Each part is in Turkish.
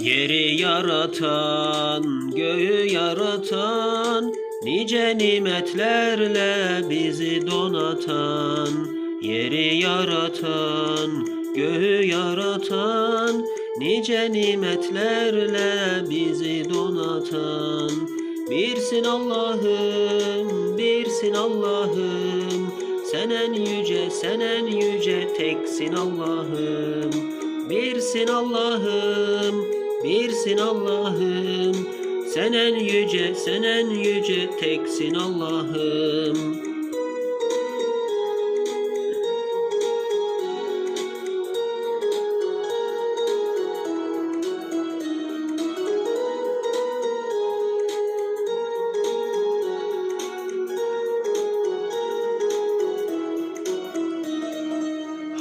Yeri yaratan, göğü yaratan, nice nimetlerle bizi donatan. Yeri yaratan, göğü yaratan, nice nimetlerle bizi donatan. Birsin Allah'ım, birsin Allah'ım, sen en yüce, sen en yüce teksin Allah'ım. Birsin Allah'ım, birsin Allah'ım. Sen en yüce, sen en yüce teksin Allah'ım.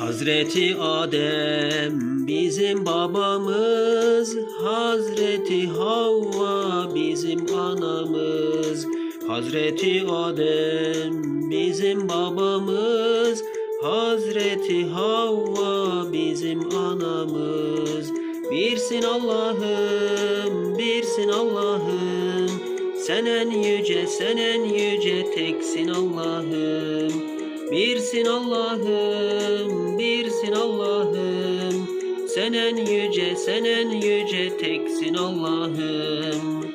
Hazreti Adem bizim babamız, Hazreti Havva bizim anamız. Hazreti Adem bizim babamız, Hazreti Havva bizim anamız. Birsin Allah'ım, birsin Allah'ım. Sen en yüce, sen en yüce teksin Allah'ım. Birsin Allah'ım, birsin Allah'ım. Sen en yüce, sen en yüce teksin Allah'ım.